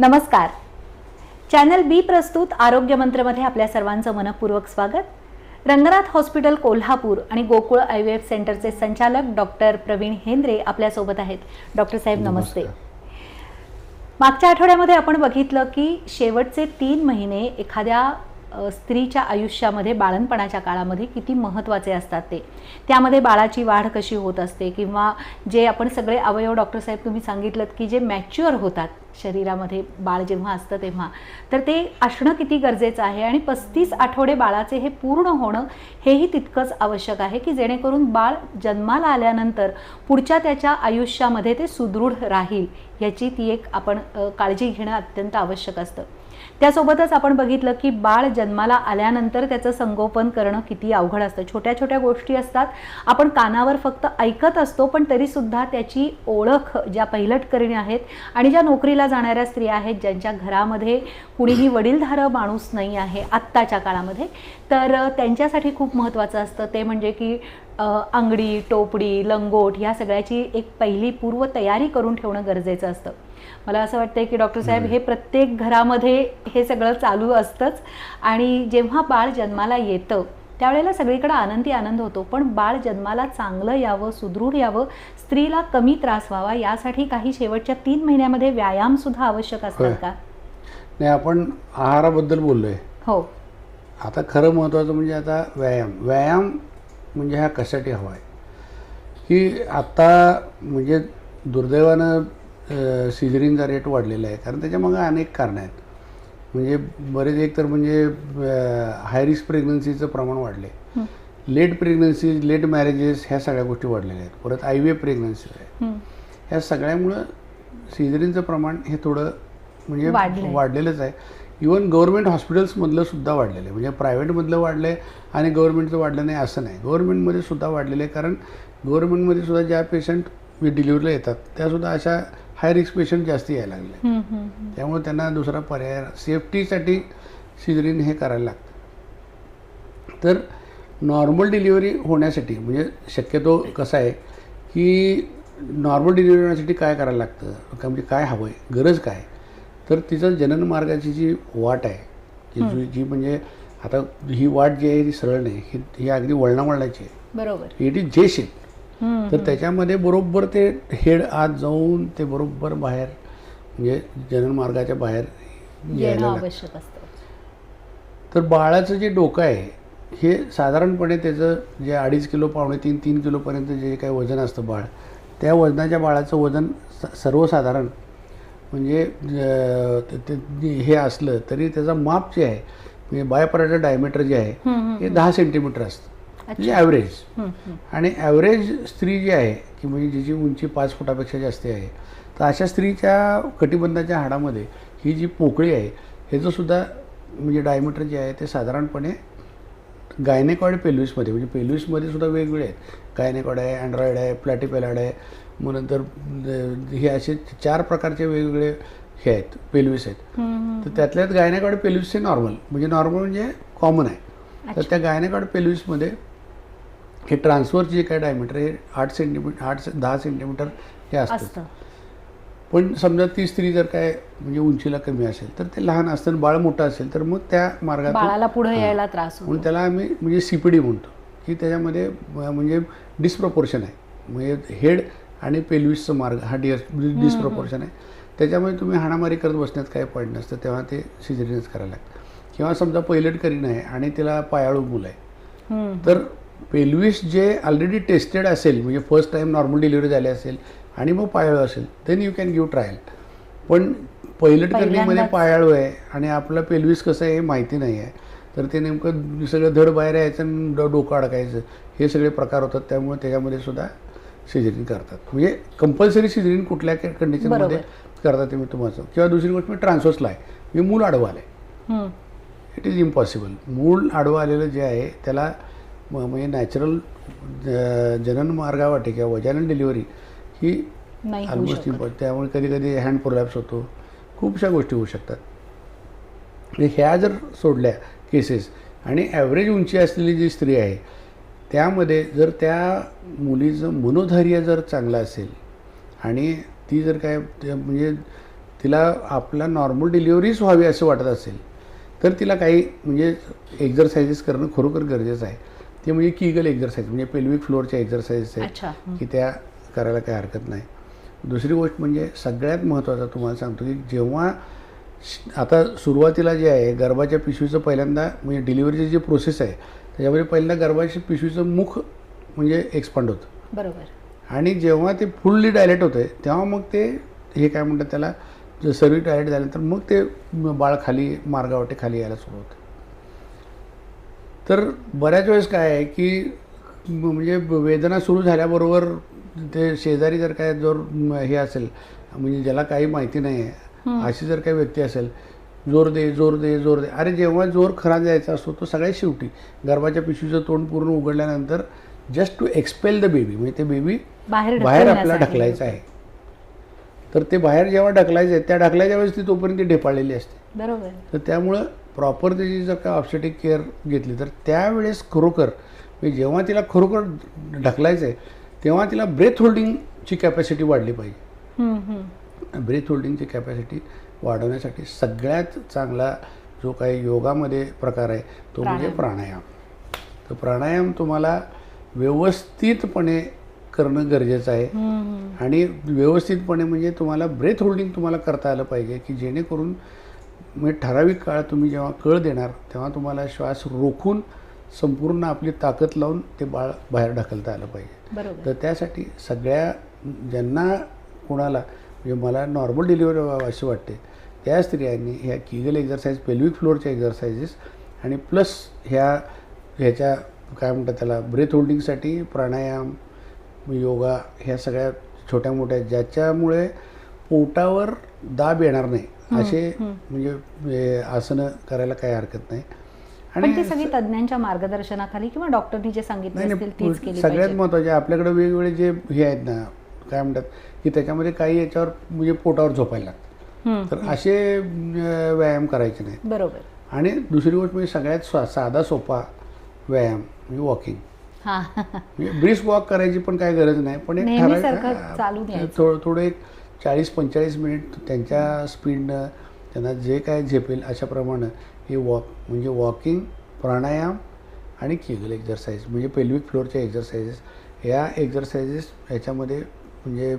नमस्कार. चॅनल बी प्रस्तुत आरोग्य मंत्रमध्ये आपल्या सर्वांचं मनपूर्वक स्वागत. रंगनाथ हॉस्पिटल कोल्हापूर आणि गोकुळ आय व्ही एफ सेंटरचे संचालक डॉक्टर प्रवीण हेंद्रे आपल्यासोबत आहेत. डॉक्टर साहेब नमस्ते. मागच्या आठवड्यामध्ये आपण बघितलं की शेवटचे तीन महिने एखाद्या स्त्रीच्या आयुष्यामध्ये बाळणपणाच्या काळामध्ये किती महत्त्वाचे असतात ते. त्यामध्ये बाळाची वाढ कशी होत असते किंवा जे आपण सगळे अवयव डॉक्टर साहेब तुम्ही सांगितलं की जे मॅच्युअर होतात शरीरामध्ये बाळ जेव्हा असतं तेव्हा तर ते असणं किती गरजेचं आहे आणि पस्तीस आठवडे बाळाचे हे पूर्ण होणं हेही तितकंच आवश्यक आहे की जेणेकरून बाळ जन्माला आल्यानंतर पुढच्या त्याच्या आयुष्यामध्ये ते सुदृढ राहील याची ती एक आपण काळजी घेणं अत्यंत आवश्यक असतं. त्यासोबतच आपण बघितलं की बाळ जन्माला आल्यानंतर त्याचं संगोपन करणं किती अवघड असतं. छोट्या छोट्या गोष्टी असतात. आपण कानावर फक्त ऐकत असतो पण तरीसुद्धा त्याची ओळख ज्या पहिलटकरणी आहेत आणि ज्या नोकरीला जाणाऱ्या स्त्रिया आहेत ज्यांच्या घरामध्ये कुणीही वडीलधारं माणूस नाही आहे आत्ताच्या काळामध्ये तर त्यांच्यासाठी खूप महत्त्वाचं असतं. ते म्हणजे की अंगडी टोपडी लंगोट ह्या सगळ्याची एक पहिली पूर्व तयारी करून ठेवणं गरजेचं असतं. मला असं वाटतंय की डॉक्टर साहेब हे प्रत्येक घरामध्ये हे सगळं चालू असतंच. आणि जेव्हा बाळ जन्माला येतं त्यावेळेला सगळीकडे आनंदी आनंद होतो. पण बाळ जन्माला चांगलं यावं सुदृढ यावं स्त्रीला कमी त्रास व्हावा यासाठी काही शेवटच्या तीन महिन्यामध्ये व्यायाम सुद्धा आवश्यक असतात. का? नाही आपण आहाराबद्दल बोललो आहे हो. आता खरं महत्त्वाचं म्हणजे आता व्यायाम. व्यायाम म्हणजे हा कशासाठी हवा आहे? की आत्ता म्हणजे दुर्दैवानं सिजरीनचा रेट वाढलेला आहे. कारण त्याच्यामागं अनेक कारणं आहेत. म्हणजे बरेच एक तर म्हणजे हाय रिस्क प्रेग्नन्सीचं प्रमाण वाढले. लेट प्रेग्नन्सी लेट मॅरेजेस ह्या सगळ्या गोष्टी वाढलेल्या आहेत. परत आय व्ही प्रेग्नन्सी आहे. ह्या सगळ्यामुळं सिजरीनचं प्रमाण हे थोडं म्हणजे. वाढलेलंच आहे. इवन गव्हर्नमेंट हॉस्पिटल्समधलं सुद्धा वाढलेलं आहे म्हणजे प्रायव्हेटमधलं वाढलं आहे आणि गव्हर्नमेंटचं वाढलं नाही असं नाही. गव्हर्नमेंटमध्ये सुद्धा वाढलेलं आहे कारण गव्हर्नमेंटमध्ये सुद्धा ज्या पेशंट डिलिव्हरीला येतात त्यासुद्धा अशा हाय रिस्क पेशंट जास्त यायला लागले. त्यामुळे त्यांना दुसरा पर्याय सेफ्टीसाठी सिजरीन हे करायला लागतं. तर नॉर्मल डिलिव्हरी होण्यासाठी म्हणजे शक्यतो कसं आहे की नॉर्मल डिलिव्हरी होण्यासाठी काय करायला लागतं? का म्हणजे काय हवं आहे गरज काय? तर तिचं जनन मार्गाची जी वाट आहे की जी जी म्हणजे आता ही वाट जी आहे ती सरळ नाही. ही ही अगदी वळणा वळणाची आहे. बरोबर. इट इज जे शेप तर त्याच्यामध्ये बरोबर ते हेड आत जाऊन ते बरोबर बाहेर म्हणजे जनन मार्गाच्या बाहेर यायला आवश्यक असतं. तर बाळाचं जे डोकं आहे हे साधारणपणे त्याचं जे अडीच किलो पावणे तीन तीन किलोपर्यंत जे काही वजन असतं बाळ त्या वजनाच्या बाळाचं वजन स- सर्वसाधारण म्हणजे हे असलं तरी त्याचं माप जे आहे म्हणजे बायपराचं डायमीटर जे आहे हे दहा सेंटीमीटर असतं. म्हणजे ॲव्हरेज हं, हं. आणि ॲव्हरेज स्त्री जी आहे की म्हणजे जिची उंची पाच फुटापेक्षा जास्त आहे तर अशा स्त्रीच्या कटिबंधाच्या हाडामध्ये ही जी पोकळी आहे ह्याचंसुद्धा म्हणजे डायमीटर जे आहे ते साधारणपणे गायनेकॉइड पेल्विसमध्ये म्हणजे पेल्विसमध्ये सुद्धा वेगवेगळे आहेत. गायनेकॉइड आहे अँड्रॉइड आहे प्लॅटिपेलाड आहे मग नंतर हे असे चार प्रकारचे वेगवेगळे हे आहेत पेल्विस आहेत. हं, हं. तर त्यातल्यात गायनेकॉइड पेल्विसचे नॉर्मल म्हणजे नॉर्मल म्हणजे कॉमन आहे. तर त्या गायनेकॉइड पेल्विसमध्ये हे ट्रान्सफरचे जे काय डायमीटर हे आठ सेंटीमीटर आठ से- दहा सेंटीमीटर हे असतं. पण समजा ती स्त्री जर काय म्हणजे उंचीला कमी असेल तर ते लहान असतं आणि बाळ मोठं असेल तर मग त्या मार्गातून बाळाला पुढे. यायला त्रास म्हणून त्याला आम्ही म्हणजे सी पी डी म्हणतो की त्याच्यामध्ये म्हणजे डिस्प्रपोर्शन आहे. म्हणजे हेड आणि पेल्विसचं मार्ग हा डिअर डिस्प्रपोर्शन आहे. त्याच्यामुळे तुम्ही हाणामारी करत बसण्यात काही पॉईंट नसतं तेव्हा ते सिजरीनच करायला लागतं. किंवा समजा पैलट करीन आहे आणि तिला पायाळू मुलं आहे. तर पेल्विस जे ऑलरेडी टेस्टेड असेल म्हणजे फर्स्ट टाईम नॉर्मल डिलिव्हरी झाली असेल आणि मग पायाळू असेल then you can give trial पण पैलट पहिल्यांदाच. पायाळू आहे आणि आपलं पेल्विस कसं आहे हे माहिती नाही आहे. तर ते नेमकं सगळं धड बाहेर यायचं आणि डोकं अडकायचं. हे सगळे प्रकार होतात त्यामुळे त्याच्यामध्ये सुद्धा सिजरिंग करतात. म्हणजे कंपल्सरी सिजरिंग कुठल्या कंडिशनमध्ये करतात ते मी तुम्हाला. किंवा दुसरी गोष्ट मी ट्रान्सफर्सला आहे. मी मूल आडवं आलं आहे. इट इज इम्पॉसिबल मूळ आडवं आलेलं जे आहे त्याला म- म्हणजे नॅचरल जनन मार्गावाटे किंवा वजानन डिलिव्हरी ही ऑलमोस्ट इम्पॉर्ट त्यामुळे कधी कधी हँड प्रोलॅप्स होतो खूपशा गोष्टी होऊ शकतात. म्हणजे ह्या जर सोडल्या केसेस आणि ॲव्हरेज उंची असलेली जी स्त्री आहे त्यामध्ये जर त्या मुलीचं मनोधैर्य जर चांगलं असेल आणि ती जर काय म्हणजे तिला आपला नॉर्मल डिलिव्हरीच व्हावी असं वाटत असेल तर तिला काही म्हणजे एक्झरसाइजेस करणं खरोखर गरजेचं आहे. ते म्हणजे किगल एक्झरसाइज म्हणजे पेल्विक फ्लोअरच्या एक्झरसाइजेस आहेत. की त्या करायला काही हरकत नाही. दुसरी गोष्ट म्हणजे सगळ्यात महत्त्वाचं तुम्हाला सांगतो की जेव्हा श- आता सुरुवातीला जे आहे गर्भाच्या पिशवीचं पहिल्यांदा म्हणजे डिलिव्हरीची जी प्रोसेस आहे त्याच्यामध्ये पहिल्यांदा गर्भाच्या पिशवीचं मुख म्हणजे एक्सपांड होतं. बरोबर. आणि जेव्हा ते फुल्ली डायलेट होतं तेव्हा मग ते हे काय म्हणतात त्याला जर सर्व डायलेट झाल्यानंतर मग ते बाळ खाली मार्गावाटे खाली यायला सुरू होतं. तर बऱ्याच वेळेस काय आहे की म्हणजे वेदना सुरू झाल्याबरोबर ते शेजारी जर काय जर हे असेल म्हणजे ज्याला काही माहिती नाही आहे अशी जर काही व्यक्ती असेल जोर दे जोर दे जोर दे अरे जेव्हा जोर खरा द्यायचा असतो तो सगळ्यात शेवटी गर्भाच्या पिशवीचं तोंड पूर्ण उघडल्यानंतर just to expel the baby म्हणजे ते बेबी बाहेर आपल्याला. ढकलायचं आहे. तर ते बाहेर जेव्हा ढकलायचं आहे त्या ढकलायच्या वेळेस ती तोपर्यंत ती ढेपाळलेली असते. बरोबर. तर त्यामुळं प्रॉपर त्याची जर का ऑब्स्टेटिक केअर घेतली तर त्यावेळेस खरोखर म्हणजे जेव्हा तिला खरोखर ढकलायचं आहे तेव्हा तिला ब्रेथ होल्डिंगची कॅपॅसिटी वाढली पाहिजे. ब्रेथ होल्डिंगची कॅपॅसिटी वाढवण्यासाठी सगळ्यात चांगला जो काही योगामध्ये प्रकार आहे तो म्हणजे प्राणायाम तर प्राणायाम तुम्हाला व्यवस्थितपणे करणं गरजेचं आहे. आणि व्यवस्थितपणे म्हणजे तुम्हाला ब्रेथ होल्डिंग तुम्हाला करता आलं पाहिजे की जेणेकरून म्हणजे ठराविक काळ तुम्ही जेव्हा कळ देणार तेव्हा तुम्हाला श्वास रोखून संपूर्ण आपली ताकद लावून ते बाळ बाहेर ढकलता आलं पाहिजे. तर त्यासाठी सगळ्या ज्यांना कोणाला म्हणजे मला नॉर्मल डिलिव्हरी व्हावं असे वाटते त्या स्त्रियांनी ह्या किगल एक्झरसाईज पेल्विक फ्लोअरच्या एक्झरसाइजेस आणि प्लस ह्या ह्याच्या काय म्हणतात त्याला ब्रेथ होल्डिंगसाठी प्राणायाम योगा ह्या सगळ्या छोट्या मोठ्या ज्याच्यामुळे पोटावर दाब येणार नाही असे म्हणजे हे आसनं करायला काही हरकत नाही. पण ती सगळी तज्ज्ञांच्या मार्गदर्शनाखाली किंवा डॉक्टरनी जे सांगितले नाही असतील तीच नाही केली सगळ्यात पाहिजे. महत्त्वाचे आपल्याकडे वेगवेगळे जे हे आहेत ना काय म्हणतात की त्याच्यामध्ये काही याच्यावर म्हणजे पोटावर झोपायला लागतं. तर असे व्यायाम करायचे नाहीत. बरोबर. आणि दुसरी गोष्ट म्हणजे सगळ्यात साधा सोपा व्यायाम म्हणजे वॉकिंग. हा. म्हणजे ब्रिस्क वॉक करायची पण काय गरज नाही पण एक थोडं एक चाळीस पंचेचाळीस मिनिट त्यांच्या स्पीडनं त्यांना जे काय झेपेल अशाप्रमाणे हे वॉक म्हणजे वॉकिंग प्राणायाम आणि केगल एक्झरसाइज म्हणजे पेल्विक फ्लोअरच्या एक्झरसाइजेस या एक्झरसाइजेस ह्याच्यामध्ये म्हणजे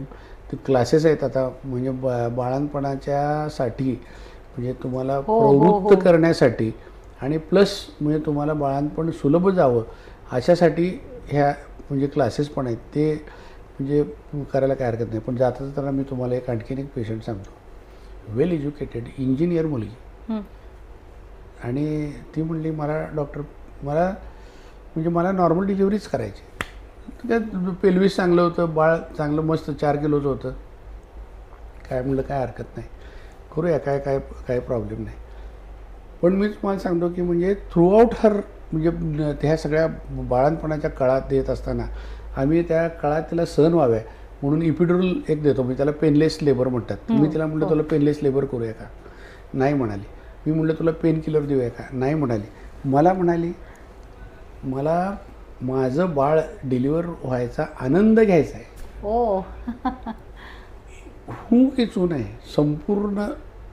ते क्लासेस आहेत आता म्हणजे बा बाळांपणाच्यासाठी म्हणजे तुम्हाला हो, हो, प्रवृत्त हो. करण्यासाठी आणि प्लस म्हणजे तुम्हाला बाळांपण सुलभ जावं अशासाठी ह्या म्हणजे क्लासेस पण आहेत ते म्हणजे करायला काय हरकत नाही. पण जाता जाताना मी तुम्हाला एक आणखीन एक पेशंट सांगतो. वेल एज्युकेटेड इंजिनियर मुलगी. आणि ती म्हणली मला डॉक्टर मला म्हणजे मला नॉर्मल डिलिव्हरीच करायची. त्यात पेल्विस चांगलं होतं बाळ चांगलं मस्त चार किलोचं होतं. काय म्हणलं काय हरकत नाही. करूया काय काय काय प्रॉब्लेम नाही. पण मी तुम्हाला सांगतो की म्हणजे थ्रूआउट हर म्हणजे ह्या सगळ्या बाळणपणाच्या काळात देत असताना आम्ही त्या काळात त्याला सहन व्हाव्या म्हणून इपिड्रोल एक देतो म्हणजे त्याला पेनलेस लेबर म्हणतात. मी तिला म्हटलं तुला पेनलेस लेबर करूया का नाही म्हणाली. मी म्हटलं तुला पेन किलर देऊया का नाही म्हणाली. मला म्हणाली मला माझं बाळ डिलिव्हर व्हायचा आनंद घ्यायचा आहे. ओ हू की आहे संपूर्ण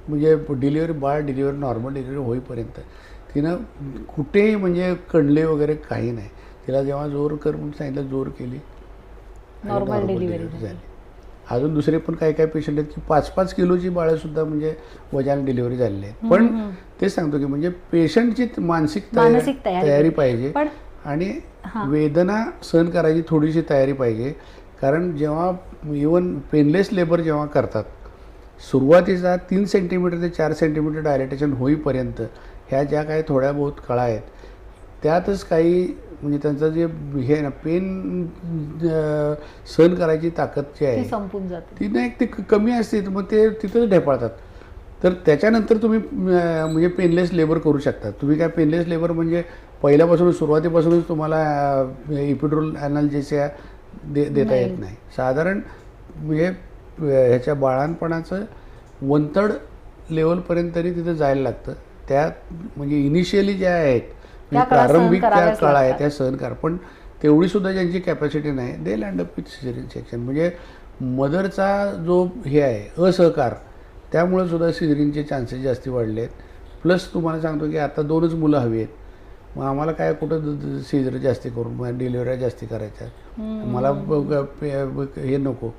म्हणजे डिलिव्हरी बाळ डिलिव्हरी नॉर्मल डिलिव्हरी होईपर्यंत तिनं कुठेही म्हणजे कणले वगैरे काही नाही. तिला जेव्हा जोर कर म्हणून सांगितलं जोर केली. delivery delivery झाली. अजून दुसरे पण काही काही पेशंट आहेत की पाच पाच किलोची बाळंसुद्धा म्हणजे वजाने डिलिव्हरी झालेली आहेत. पण तेच सांगतो की म्हणजे पेशंटची मानसिक तयारी पाहिजे. आणि वेदना सहन करायची थोडीशी तयारी पाहिजे. कारण जेव्हा इवन पेनलेस लेबर जेव्हा करतात सुरुवातीचा तीन सेंटीमीटर ते चार सेंटीमीटर डायलेटेशन होईपर्यंत ह्या ज्या काही थोड्या बहुत कळा आहेत त्यातच काही म्हणजे त्यांचं जे हे ना पेन सहन करायची ताकद जी आहे संपून जाते. ती नाही ते कमी असते मग ते तिथंच ढेपाळतात. तर त्याच्यानंतर तुम्ही म्हणजे पेनलेस लेबर करू शकता. तुम्ही काय पेनलेस लेबर म्हणजे पहिल्यापासून सुरुवातीपासूनच तुम्हाला इपिड्रोल ॲनाल्जेसिया दे देता येत नाही. साधारण म्हणजे ह्याच्या बाळांपणाचं वंतड लेवलपर्यंत तरी तिथं जायला लागतं. त्या म्हणजे इनिशियली ज्या आहेत त्या प्रारंभिक त्या काळ आहे. त्या सहन कर. पण तेवढी सुद्धा ज्यांची कॅपॅसिटी नाही they land up with caesarean section म्हणजे मदरचा जो हे आहे असहकार त्यामुळे सुद्धा सिजरिनचे चान्सेस जास्ती वाढले आहेत प्लस तुम्हाला सांगतो की आता दोनच मुलं हवी आहेत. मग आम्हाला काय कुठं सिजर जास्ती करून डिलिव्हऱ्या जास्ती करायच्या. मला हे नको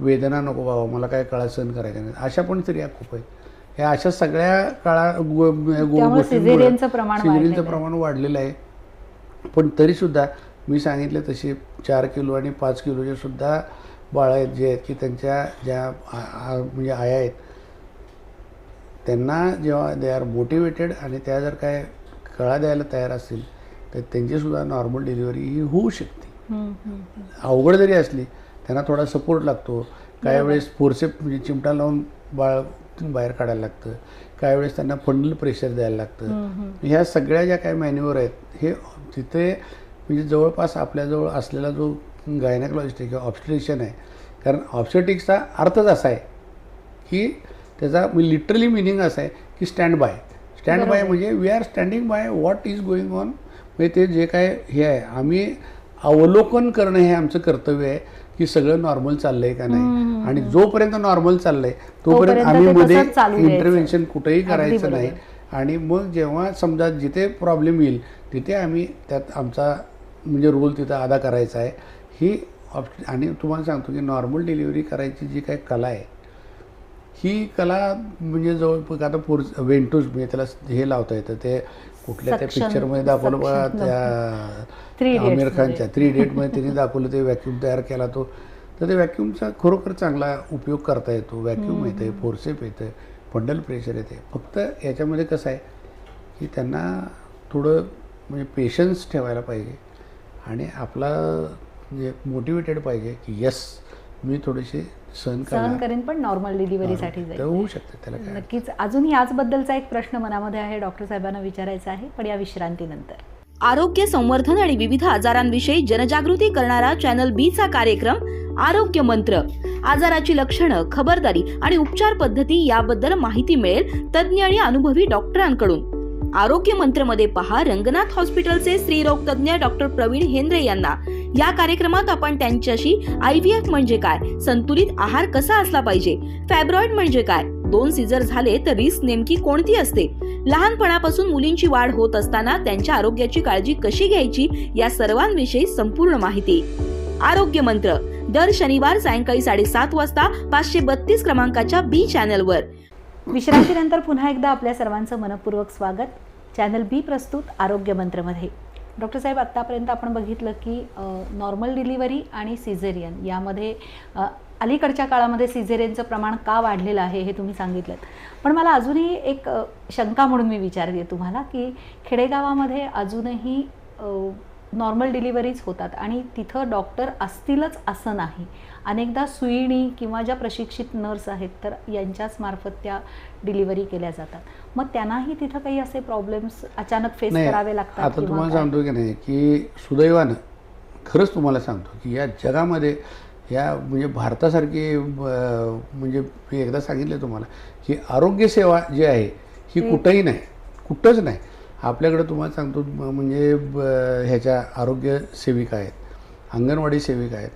वेदना नको बाबा मला काय काळा सहन करायच्या नाही. अशा पण स्त्रिया खूप आहेत. ह्या अशा सगळ्या काळा cesareanचं प्रमाण वाढलेलं आहे. पण तरीसुद्धा मी सांगितले तसे चार किलो आणि पाच किलोचे सुद्धा बाळं आहेत जे आहेत की त्यांच्या ज्या म्हणजे आया आहेत त्यांना जेव्हा दे आर मोटिवेटेड आणि त्या जर काय कळा द्यायला तयार असतील तर त्यांचीसुद्धा नॉर्मल डिलिव्हरी ही होऊ शकते. अवघड जरी असली त्यांना थोडा सपोर्ट लागतो काही. वेळेस फोर्सेप म्हणजे चिमटा लावून बाळ बाहेर काढायला लागतं काही वेळेस त्यांना फंडल प्रेशर द्यायला लागतं. ह्या सगळ्या ज्या काही मॅन्युअर आहेत हे तिथे म्हणजे जवळपास आपल्याजवळ असलेला जो गायनॅकॉलॉजिस्ट आहे किंवा ऑब्स्ट्रिशन आहे कारण ऑब्स्टेटिक्सचा अर्थच असा आहे की त्याचा लिटरली मिनिंग असं आहे की स्टँड बाय स्टँड बाय. म्हणजे we are standing by what is going on म्हणजे ते जे काय हे आहे आम्ही अवलोकन करणं हे आमचं कर्तव्य आहे की सगळं नॉर्मल चाललंय का नाही. आणि जोपर्यंत नॉर्मल चाललंय तोपर्यंत आम्ही मध्ये. इंटरव्हेन्शन कुठेही करायचं. नाही आणि मग जेव्हा समजा जिथे प्रॉब्लेम येईल तिथे आम्ही त्यात आमचा म्हणजे रोल तिथं अदा करायचा आहे ही ऑप आणि तुम्हाला सांगतो की नॉर्मल डिलिव्हरी करायची जी काही कला आहे ही कला म्हणजे जवळ आता पोर वेंटूस म्हणजे त्याला हे लावता येतं ते कुठल्या त्या पिक्चरमध्ये दाखवलं बघा त्या आमिर खानच्या. थ्री डेटमध्ये त्यांनी दाखवलं ते व्हॅक्यूम तयार केला तो. तर ते व्हॅक्यूमचा खरोखर चांगला उपयोग करता येतो. व्हॅक्यूम येते फोर्सेप येतं फंडल प्रेशर येते. फक्त याच्यामध्ये कसं आहे की त्यांना थोडं म्हणजे पेशन्स ठेवायला पाहिजे आणि आपला म्हणजे मोटिवेटेड पाहिजे की यस मी थोडेसे सहन सहन करेन पण नॉर्मल डिलिव्हरीसाठी जाईल. होऊ शकते त्याला नक्कीच. अजून याचबद्दलचा एक प्रश्न मनामध्ये आहे डॉक्टर साहेबांना विचारायचा आहे पण या विश्रांतीनंतर. आरोग्य संवर्धन आणि विविध आजारांविषयी जनजागृती करणारा चॅनल बी चा कार्यक्रम आरोग्य मंत्र. आजाराची लक्षणं खबरदारी आणि उपचार पद्धती याबद्दल माहिती मिळेल तज्ज्ञ आणि अनुभवी डॉक्टरांकडून. आरोग्य मंत्रमध्ये पहा रंगनाथ हॉस्पिटलचे स्त्रीरोग तज्ज्ञ डॉक्टर प्रवीण हेंद्रे यांना. या कार्यक्रमात आपण त्यांच्याशी आय व्ही एफ म्हणजे काय संतुलित आहार कसा असला पाहिजे फॅब्रॉइड म्हणजे काय दोन सीझर झाले तर रिस्क नेमकी कोणती असते लहानपणापासून मुलींची वाढ होत असताना त्यांच्या आरोग्याची काळजी कशी घ्यायची या सर्वांविषयी संपूर्ण माहिती. आरोग्य मंत्र दर शनिवार सायंकाळी साडेसात वाजता पाचशे बत्तीस क्रमांकाच्या बी चॅनलवर. विश्रांतीनंतर पुन्हा एकदा आपल्या सर्वांचं मनपूर्वक स्वागत. चॅनल बी प्रस्तुत आरोग्य मंत्रमध्ये. डॉक्टर साहेब आत्तापर्यंत आपण बघितलं की नॉर्मल डिलिव्हरी आणि सिझेरियन यामध्ये अलीकडच्या काळामध्ये सिझेरियनचं प्रमाण का वाढलेलं आहे हे तुम्ही सांगितलं पण मला अजूनही एक शंका म्हणून मी विचारते तुम्हाला की खेडेगावामध्ये अजूनही नॉर्मल डिलिव्हरीज होतात आणि तिथं डॉक्टर असतीलच असं नाही. अनेकदा सुईणी किंवा ज्या प्रशिक्षित नर्स आहेत तर यांच्याच मार्फत त्या डिलिव्हरी केल्या जातात मग त्यांनाही तिथं काही असे प्रॉब्लेम्स अचानक फेस करावे लागतात आता तुम्हाला? सांगतो की नाही की सुदैवानं खरंच तुम्हाला सांगतो की या जगामध्ये या म्हणजे भारतासारखी म्हणजे मी एकदा सांगितलं तुम्हाला की आरोग्यसेवा जी आहे ही कुठंही नाही कुठंच नाही आपल्याकडे तुम्हाला सांगतो म्हणजे ह्याच्या आरोग्य सेविका आहेत अंगणवाडी सेविका आहेत.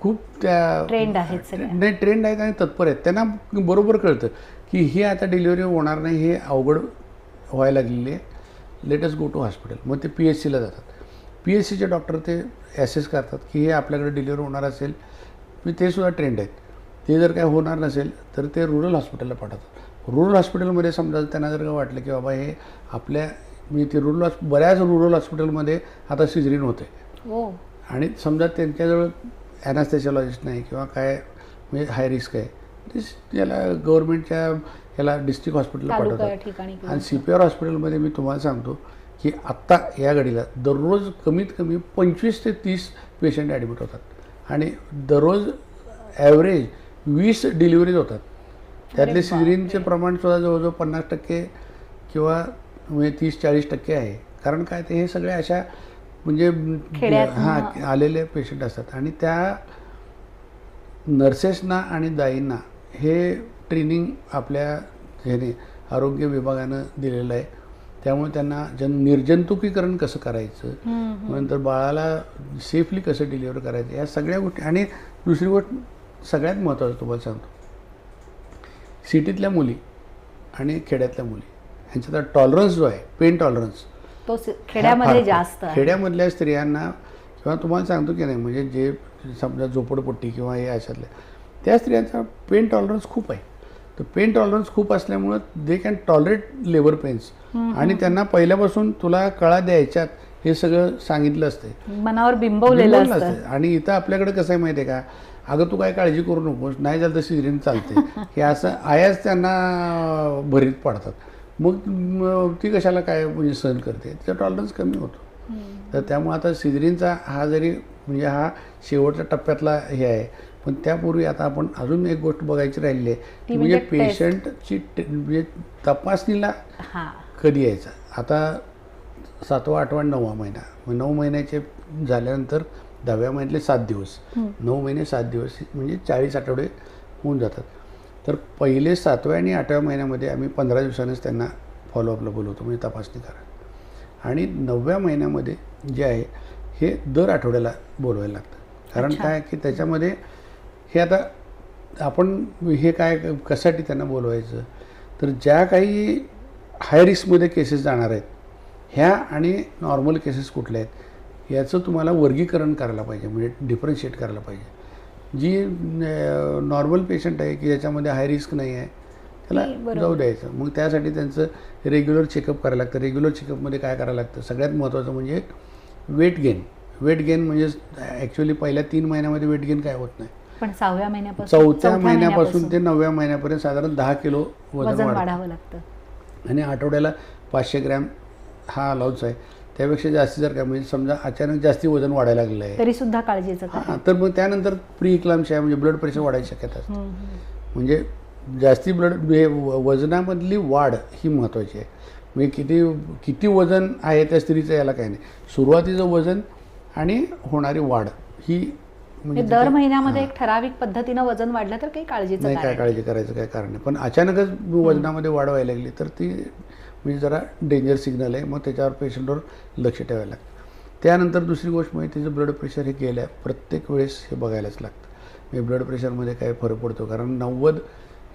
खूप त्या Trained आहेत. नाही ट्रेंड आहेत आणि तत्पर आहेत. त्यांना बरोबर कळतं की ही आता डिलिव्हरी होणार नाही हे अवघड व्हायला लागलेली आहे. लेटस गो टू हॉस्पिटल मग ते पी एच सीला जातात. पी एच सीचे डॉक्टर ते ॲसेस करतात की हे आपल्याकडे डिलिव्हरी होणार असेल. मी ते सुद्धा ट्रेंड आहेत. ते जर काय होणार नसेल तर ते रुरल हॉस्पिटलला पाठवतात. रुरल हॉस्पिटलमध्ये समजा त्यांना जर का वाटलं की बाबा हे आपल्या म्हणजे ते रुरल हॉस्प बऱ्याच रुरल हॉस्पिटलमध्ये आता सिजरीन होते हो. आणि समजा त्यांच्याजवळ ॲनास्थेशॉलॉजिस्ट नाही किंवा काय म्हणजे हाय रिस्क आहे. याला गव्हर्नमेंटच्या याला डिस्ट्रिक्ट हॉस्पिटलला पाठवतात. आणि सी पी आर हॉस्पिटलमध्ये मी तुम्हाला सांगतो की आत्ता या घडीला दररोज कमीत कमी पंचवीस ते तीस पेशंट ॲडमिट होतात. आणि दररोज ॲव्हरेज वीस डिलिव्हरीज होतात. त्यातले बापरे. सिजरीनचे प्रमाण सुद्धा जवळजवळ पन्नास टक्के किंवा म्हणजे तीस चाळीस टक्के आहे. कारण काय ते हे सगळे अशा म्हणजे हां आलेले पेशंट असतात. आणि त्या नर्सेसना आणि दाईंना हे ट्रेनिंग आपल्या ह्याने आरोग्य विभागानं दिलेलं आहे. त्यामुळे त्यांना जन निर्जंतुकीकरण कसं करायचं. नंतर बाळाला सेफली कसं डिलिव्हर करायचं? या सगळ्या गोष्टी. आणि दुसरी गोष्ट सगळ्यात महत्त्वाचं तुम्हाला सांगतो. सिटीतल्या मुली आणि खेड्यातल्या मुली ह्यांच्यातला टॉलरन्स जो आहे पेन टॉलरन्स तो खेड्यामध्ये जास्त खेड्यामधल्या स्त्रियांना किंवा तुम्हाला सांगतो की नाही म्हणजे जे समजा झोपडपट्टी किंवा हे अशातल्या त्या स्त्रियांचा पेन टॉलरन्स खूप आहे. तर पेन टॉलरन्स खूप असल्यामुळं they can tolerate labour pains आणि त्यांना पहिल्यापासून तुला कळा द्यायच्यात हे सगळं सांगितलं असते. मनावर बिंबवलेलं असतं. आणि इथं आपल्याकडे कसं आहे माहिती आहे का? अगं तू काय काळजी करू नकोस नाही झालं तर सिजरीन चालते. हे असं आयाच त्यांना भरीत पाडतात. मग ती कशाला काय म्हणजे सहन करते? तिचा टॉलरन्स कमी होतो. तर त्यामुळे आता सिजरीनचा हा जरी म्हणजे हा शेवटच्या टप्प्यातला हे आहे पण त्यापूर्वी आता आपण अजून एक गोष्ट बघायची राहिली आहे ती म्हणजे म्हणजे. पेशंटची टे- म्हणजे तपासणीला कधी यायचा? आता सातवा आठवा नववा महिना. मग नऊ महिन्याचे झाल्यानंतर दहाव्या महिन्यातले सात दिवस. नऊ महिने सात दिवस म्हणजे चाळीस आठवडे होऊन जातात. तर पहिले सातव्या आणि आठव्या महिन्यामध्ये आम्ही पंधरा दिवसांनीच त्यांना फॉलोअपला बोलवतो म्हणजे तपासणी करा आणि नवव्या महिन्यामध्ये जे आहे हे दर आठवड्याला बोलवायला लागतं. कारण. काय की त्याच्यामध्ये हे आता आपण हे काय कशासाठी त्यांना बोलवायचं? तर ज्या काही हाय रिस्कमध्ये केसेस जाणार आहेत ह्या आणि नॉर्मल केसेस कुठल्या आहेत याचं तुम्हाला वर्गीकरण करायला पाहिजे म्हणजे डिफरन्शिएट करायला पाहिजे. जी नॉर्मल पेशंट आहे की ज्याच्यामध्ये हाय रिस्क नाही आहे त्याला. जाऊ द्यायचं. मग त्यासाठी त्यांचं रेग्युलर चेकअप करायला लागतं. रेग्युलर चेकअपमध्ये काय करायला लागतं? सगळ्यात महत्त्वाचं म्हणजे वेट गेन वेट गेन म्हणजे ॲक्च्युली पहिल्या तीन महिन्यामध्ये वेट गेन काय होत नाही. पण सहाव्या महिन्यापासून चौथ्या महिन्यापासून. ते नवव्या महिन्यापर्यंत साधारण दहा किलो वजन वाढावं लागतं. आणि आठवड्याला पाचशे ग्रॅम हा अलाउच आहे. त्यापेक्षा जास्ती जर काय म्हणजे समजा अचानक जास्ती वजन वाढायला लागलं आहे तरी सुद्धा काळजीचं हां तर मग त्यानंतर प्री इक्लाम्स आहे म्हणजे ब्लड प्रेशर वाढायची शक्यता असते. म्हणजे जास्ती ब्लड हे वजनामधली वाढ ही महत्त्वाची आहे. म्हणजे किती किती वजन आहे त्या स्त्रीचं याला काही नाही. सुरुवातीचं वजन आणि होणारी वाढ ही म्हणजे दर महिन्यामध्ये एक ठराविक पद्धतीनं वजन वाढलं तर काही काळजीचं नाही काय काळजी करायचं काय कारण नाही. पण अचानकच वजनामध्ये वाढ व्हायला लागली तर ती म्हणजे जरा डेंजर सिग्नल आहे. मग त्याच्यावर पेशंटवर लक्ष ठेवायला लागतं. त्यानंतर दुसरी गोष्ट म्हणजे तिचं ब्लड प्रेशर हे गेल्या. प्रत्येक वेळेस हे बघायलाच लागतं. म्हणजे ब्लड प्रेशरमध्ये काय फरक पडतो. कारण नव्वद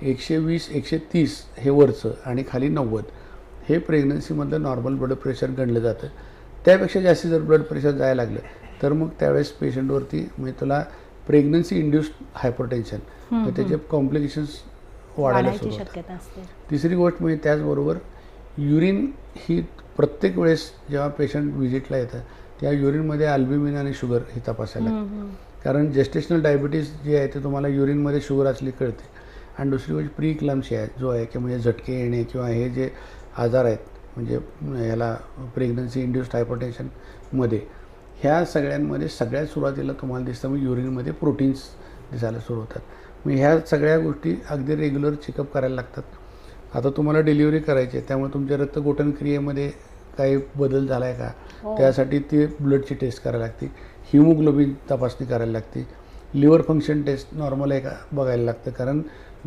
एकशे वीस एकशे तीस हे वरचं आणि खाली नव्वद हे प्रेग्नन्सीमधलं नॉर्मल ब्लड प्रेशर गणलं जातं. त्यापेक्षा जास्ती जर ब्लड प्रेशर जायला लागलं तर मग त्यावेळेस पेशंटवरती म्हणजे तुला प्रेग्नन्सी इंड्युस्ड हायपरटेन्शन तर त्याचे कॉम्प्लिकेशन्स वाढायला सुरू तिसरी गोष्ट म्हणजे त्याचबरोबर युरिन ही प्रत्येक वेळेस जेव्हा पेशंट व्हिजिटला येतं त्या युरिनमध्ये अल्ब्युमिन आणि शुगर ही तपासायला. कारण जेस्टेशनल डायबिटीज जे आहे ते तुम्हाला युरिनमध्ये शुगर असली कळते. आणि दुसरी गोष्ट प्री क्लम्सी आहे जो आहे की म्हणजे झटके येणे किंवा हे जे आजार आहेत म्हणजे ह्याला प्रेग्नन्सी इंड्युस्ड हायपरटेन्शनमध्ये ह्या सगळ्यांमध्ये सगळ्यात सुरुवातीला तुम्हाला दिसतं मग युरिनमध्ये प्रोटीन्स दिसायला सुरू होतात. मग ह्या सगळ्या गोष्टी अगदी रेग्युलर चेकअप करायला लागतात. आता तुम्हाला डिलिव्हरी करायची आहे त्यामुळे तुमच्या रक्तगोठण क्रियेमध्ये काही बदल झाला आहे का हो. त्यासाठी ते ब्लडची टेस्ट करायला लागते हिमोग्लोबिन तपासणी करायला लागते लिव्हर फंक्शन टेस्ट नॉर्मल आहे का बघायला लागतं कारण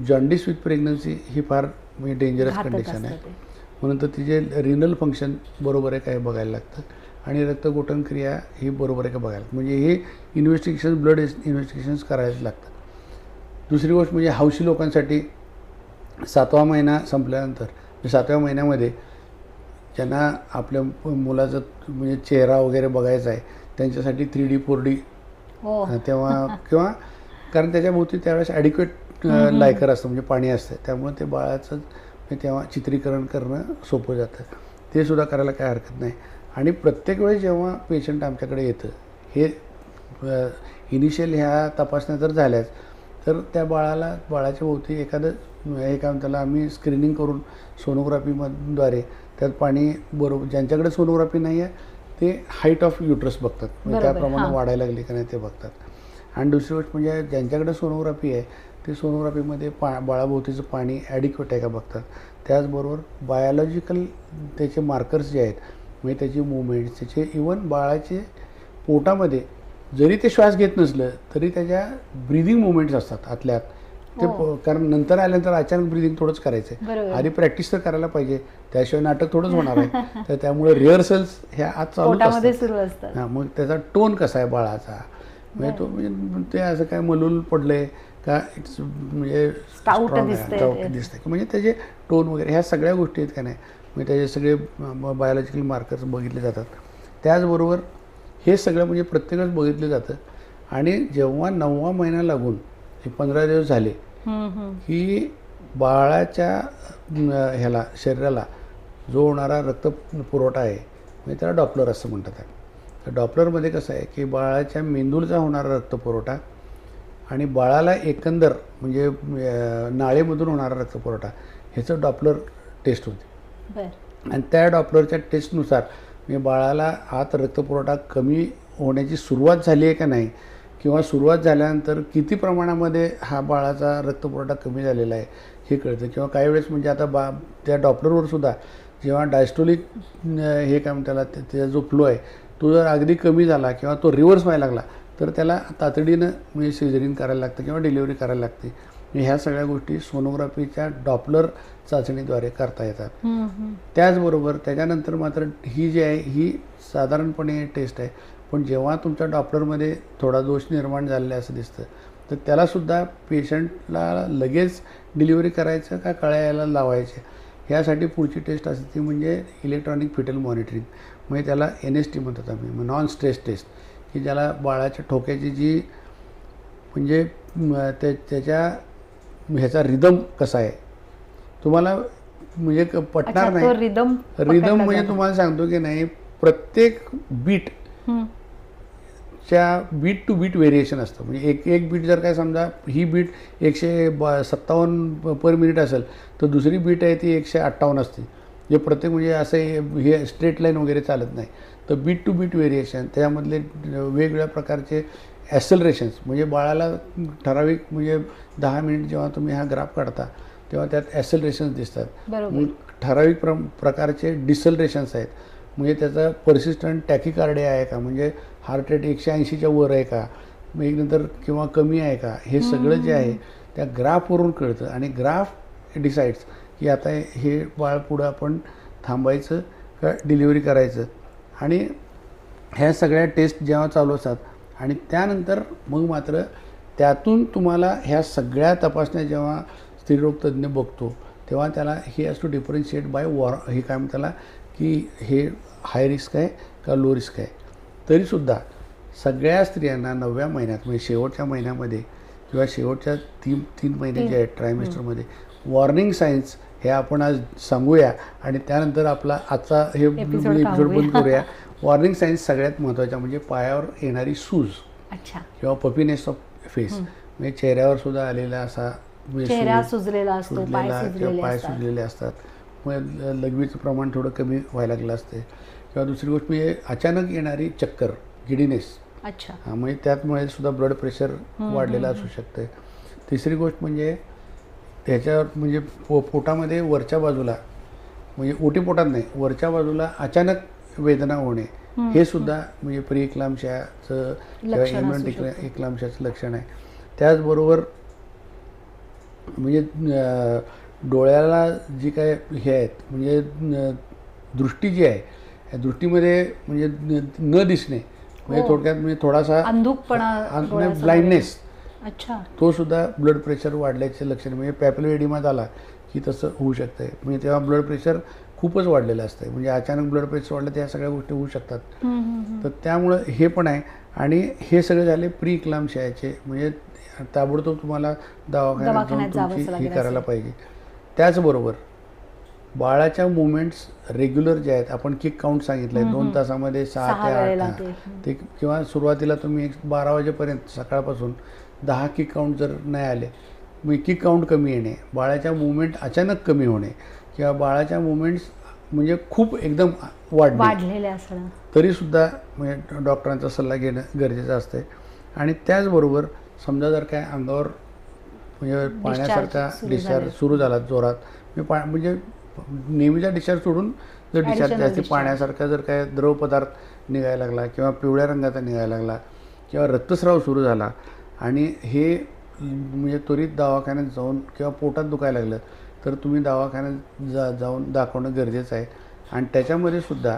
जॉन्डिस विथ प्रेग्नन्सी ही फार म्हणजे डेंजरस कंडिशन आहे. म्हणून तर तिचे रिनल फंक्शन बरोबर आहे का हे बघायला लागतं आणि रक्तगोठण क्रिया ही बरोबर आहे का बघायला लागतं. म्हणजे हे इन्व्हेस्टिगेशन ब्लड इन्व्हेस्टिगेशन्स करायला लागतात दुसरी गोष्ट म्हणजे हौशी लोकांसाठी सातवा महिना संपल्यानंतर म्हणजे सातव्या महिन्यामध्ये ज्यांना आपल्या मुलाचा म्हणजे चेहरा वगैरे बघायचा आहे त्यांच्यासाठी थ्री डी फोर डी हो. तेव्हा किंवा कारण त्याच्या भोवती त्यावेळेस ॲडिक्वेट लायकर असतं म्हणजे पाणी असतं. त्यामुळे ते बाळाचं तेव्हा चित्रीकरण करणं सोपं जातं. ते सुद्धा करायला काय हरकत नाही. आणि प्रत्येक वेळेस जेव्हा पेशंट आमच्याकडे येतं हे इनिशियल ह्या तपासण्या जर झाल्याच तर त्या बाळाला बाळाच्या भोवती एखादं हे काय त्याला आम्ही स्क्रीनिंग करून सोनोग्राफीमद्वारे त्यात पाणी बरोबर ज्यांच्याकडे सोनोग्राफी नाही आहे ते हाईट ऑफ युट्रस बघतात. म्हणजे त्याप्रमाणे. वाढायला लागली का नाही ते बघतात. आणि दुसरी गोष्ट म्हणजे ज्यांच्याकडे सोनोग्राफी आहे ते सोनोग्राफीमध्ये पा बाळाभोवतीचं पाणी ॲडिक्वेट आहे का बघतात. त्याचबरोबर बायोलॉजिकल त्याचे मार्कर्स जे आहेत म्हणजे त्याची मुवमेंट्स त्याचे इवन बाळाचे पोटामध्ये जरी ते श्वास घेत नसलं तरी त्याच्या ब्रिदिंग मुवमेंट्स असतात आतल्या आत ते हो. कारण नंतर आल्यानंतर अचानक ब्रिदिंग थोडंच करायचं आधी प्रॅक्टिस तर करायला पाहिजे. त्याशिवाय नाटक थोडंच होणार आहे. तर त्यामुळे रिहर्सल्स ह्या आज पोटामध्ये असतात. हां मग त्याचा टोन कसा आहे बाळाचा? म्हणजे तो म्हणजे ते असं काय मलूल पडलंय का इट्स म्हणजे. दिसतंय म्हणजे त्याचे टोन वगैरे ह्या सगळ्या गोष्टी आहेत का नाही? म्हणजे त्याचे सगळे बायोलॉजिकल मार्कर्स बघितले जातात. त्याचबरोबर हे सगळं म्हणजे प्रत्येकच बघितलं जातं. आणि जेव्हा नववा महिना लागून हे पंधरा दिवस झाले. की बाळाच्या ह्याला शरीराला जो होणारा रक्त पुरवठा आहे म्हणजे त्याला डॉपलर असं म्हणतात तर डॉपलरमध्ये कसं आहे की बाळाच्या मेंदूचा होणारा रक्तपुरवठा आणि बाळाला एकंदर म्हणजे नाळेमधून होणारा रक्तपुरवठा ह्याचं डॉपलर टेस्ट होते. आणि त्या डॉपलरच्या टेस्टनुसार मी बाळाला आत रक्तपुरवठा कमी होण्याची सुरुवात झाली आहे का नाही किंवा सुरुवात झाल्यानंतर किती प्रमाणामध्ये हा बाळाचा रक्तपुरवठा कमी झालेला आहे हे कळतं. किंवा काही वेळेस म्हणजे आता बा त्या डॉक्टरवरसुद्धा सुद्धा जेव्हा डायस्टोलिक हे काय म्हणताला त्याला त्याचा जो फ्लो आहे तो जर अगदी कमी झाला किंवा तो रिव्हर्स व्हायला लागला तर त्याला तातडीनं म्हणजे सिजरीन करायला लागतं किंवा डिलिव्हरी करायला लागते. ह्या सगळ्या गोष्टी सोनोग्राफीच्या डॉपलर चाचणीद्वारे करता येतात. त्याचबरोबर त्याच्यानंतर मात्र ही जी आहे ही साधारणपणे टेस्ट आहे. पण जेव्हा तुमच्या डॉक्टरमध्ये थोडा दोष निर्माण झालेला असं दिसतं तर त्यालासुद्धा पेशंटला लगेच डिलिव्हरी करायचं का कळ्या यायला लावायचे? ह्यासाठी पुढची टेस्ट असते ती म्हणजे इलेक्ट्रॉनिक फिटल मॉनिटरिंग. म्हणजे त्याला एन एस टी म्हणतात आम्ही नॉन स्ट्रेस टेस्ट की ज्याला बाळाच्या ठोक्याची जी म्हणजे त्या त्याच्या ह्याचा रिदम कसा आहे? तुम्हाला म्हणजे पटणार अच्छा नाही. तो रिदम रिदम म्हणजे तुम्हाला सांगतो की नाही प्रत्येक बीट च्या बीट टू बीट व्हेरिएशन असतं. म्हणजे एक एक बीट जर काय समजा ही बीट एकशे सत्तावन्न पर मिनिट असेल तर दुसरी बीट आहे ती एकशे अठ्ठावन्न असते. जे प्रत्येक म्हणजे असं हे- हे स्ट्रेट लाईन वगैरे चालत नाही. तर बीट टू बीट व्हेरिएशन त्यामधले वेगवेगळ्या प्रकारचे ॲसेलरेशन्स म्हणजे बाळाला ठराविक म्हणजे दहा मिनिट जेव्हा तुम्ही हा ग्राफ काढता तेव्हा त्यात ॲसेलरेशन्स दिसतात. मग ठराविक प्र प्रकारचे डिसलरेशन्स आहेत. म्हणजे त्याचा परसिस्टंट टॅकिकार्डिया आहे का? म्हणजे हार्ट रेट एकशे ऐंशीच्या वर आहे का? मग एक नंतर किंवा कमी आहे का? हे सगळं जे आहे त्या ग्राफवरून कळतं आणि ग्राफ डिसाईड्स की आता हे बाळ पुढं आपण थांबायचं का डिलिव्हरी करायचं? आणि ह्या सगळ्या टेस्ट जेव्हा चालू असतात आणि त्यानंतर मग मात्र त्यातून तुम्हाला ह्या सगळ्या तपासण्या जेव्हा स्त्रीरोग तज्ज्ञ बघतो तेव्हा त्याला ही टू डिफरन्शिएट बाय वॉर हे काय म्हणतात त्याला? की हे हाय रिस्क आहे का लो रिस्क आहे? तरीसुद्धा सगळ्या स्त्रियांना नवव्या महिन्यात म्हणजे शेवटच्या महिन्यामध्ये किंवा शेवटच्या तीन तीन महिने जे आहेत ट्रायमेस्टरमध्ये वॉर्निंग सायन्स हे आपण आज सांगूया. आणि त्यानंतर आपला आजचा हे एपिसोड बंद. करूया. वॉर्निंग सायन्स सगळ्यात महत्त्वाच्या म्हणजे पायावर येणारी सूज अच्छा. किंवा पपिनेस ऑफ फेस म्हणजे चेहऱ्यावर सुद्धा आलेला असा म्हणजे चेहरा सुजलेला असतो किंवा पाय सुजलेले असतात. मग लघवीचं प्रमाण थोडं कमी व्हायला लागलं असते. किंवा दुसरी गोष्ट म्हणजे अचानक येणारी चक्कर गिडीनेस अच्छा. हा म्हणजे त्यामुळे सुद्धा ब्लड प्रेशर वाढलेलं असू शकतं तिसरी गोष्ट म्हणजे त्याच्यावर म्हणजे पो पोटामध्ये वरच्या बाजूला म्हणजे ओटी पोटात नाही वरच्या बाजूला अचानक वेदना होणे हे सुद्धा म्हणजे प्री इक्लामशाचं किंवा इम्युनिटी. इक्लामशाचं लक्षण आहे त्याचबरोबर म्हणजे डोळ्याला जी काय हे आहेत म्हणजे दृष्टी जी आहे या दृष्टीमध्ये म्हणजे न- दिसणे म्हणजे हो. थोडक्यात म्हणजे थोडासा अंधुकपणा ब्लाइंडनेस. अच्छा. तो सुद्धा ब्लड प्रेशर वाढल्याचे लक्षण म्हणजे पॅपलो एडिमा झाला की तसं होऊ शकतं म्हणजे तेव्हा ब्लड प्रेशर खूपच वाढलेलं असतं म्हणजे अचानक ब्लड प्रेशर वाढलं त्या सगळ्या गोष्टी होऊ शकतात. तर त्यामुळं हे पण आहे. आणि हे सगळे झाले प्री इक्लामशायाचे म्हणजे ताबडतोब तुम्हाला दवाखान्यात जाऊन तुमची हे करायला. पाहिजे. त्याचबरोबर बाळाच्या मुवमेंट्स रेग्युलर जे आहेत आपण किक काउंट सांगितलंय. दोन. तासामध्ये सहा ते आठ. ते किंवा सुरुवातीला तुम्ही एक बारा वाजेपर्यंत सकाळपासून दहा किक काउंट जर नाही आले मग किक काउंट कमी येणे बाळाच्या मुवमेंट अचानक कमी होणे किंवा बाळाच्या मुवमेंट्स म्हणजे खूप एकदम वाढलेले असणं तरीसुद्धा म्हणजे डॉक्टरांचा सल्ला घेणं गरजेचं असतं आणि त्याचबरोबर समजा जर काय अंगावर म्हणजे पाण्यासारखा सुरू डिस्चार्ज. सुरू झाला जोरात म्हणजे पा म्हणजे नेहमीचा डिस्चार्ज सोडून जर डिस्चार्ज जास्ती. पाण्यासारखा जर काय द्रव पदार्थ निघायला लागला किंवा पिवळ्या रंगाचा निघायला लागला किंवा रक्तस्राव सुरू झाला आणि हे म्हणजे त्वरित दवाखान्यात जाऊन किंवा पोटात दुखायला लागलं तर तुम्ही दवाखान्यात जा जाऊन दाखवणं गरजेचं आहे. आणि त्याच्यामध्ये सुद्धा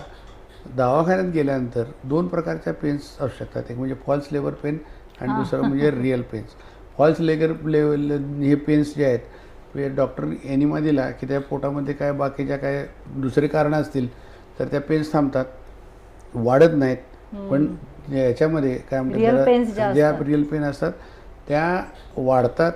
दवाखान्यात गेल्यानंतर दोन प्रकारच्या पेन्स असू शकतात एक म्हणजे फॉल्स लेबर पेन आणि. दुसरं म्हणजे real pains. False labour level हे पेन्स जे आहेत डॉक्टर एनिमा दिला की त्या पोटामध्ये काय बाकीच्या काय दुसरे कारणं असतील तर त्या पेन्स थांबतात. वाढत नाहीत. पण याच्यामध्ये काय pains ज्या. रिअल पेन असतात त्या वाढतात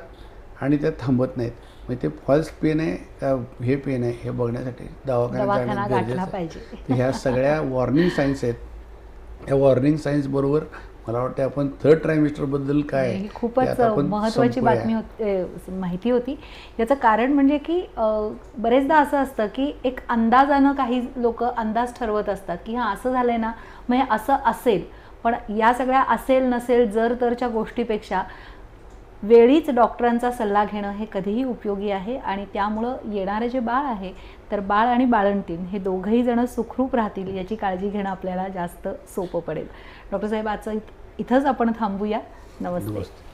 आणि त्या थांबत नाहीत म्हणजे ते फॉल्स पेन आहे का हे पेन आहे हे बघण्यासाठी दवाखान्यात दवाखाना जाणं गाठला गरजेचं आहे. पाहिजे ह्या सगळ्या वॉर्निंग सायन्स आहेत या वॉर्निंग सायन्स बरोबर मला वाटतं आपण थर्ड ट्रायमिस्टरबद्दल काय खूपच महत्वाची. बातमी होती माहिती होती याचं कारण म्हणजे की बरेचदा असं असतं की एक अंदाजानं काही लोक अंदाज ठरवत असतात की हां असं झालंय ना मग हे असं असेल पण या सगळ्या असेल नसेल जर तरच्या गोष्टीपेक्षा वेळीच डॉक्टरांचा सल्ला घेणं हे कधीही उपयोगी आहे आणि त्यामुळं येणारे जे बाळ आहे तर बाळ आणि बाळंतीण हे दोघंही जणं सुखरूप राहतील याची काळजी घेणं आपल्याला जास्त सोपं पडेल. डॉक्टर साहेब आजचं इथंच आपण थांबूया. नमस्ते.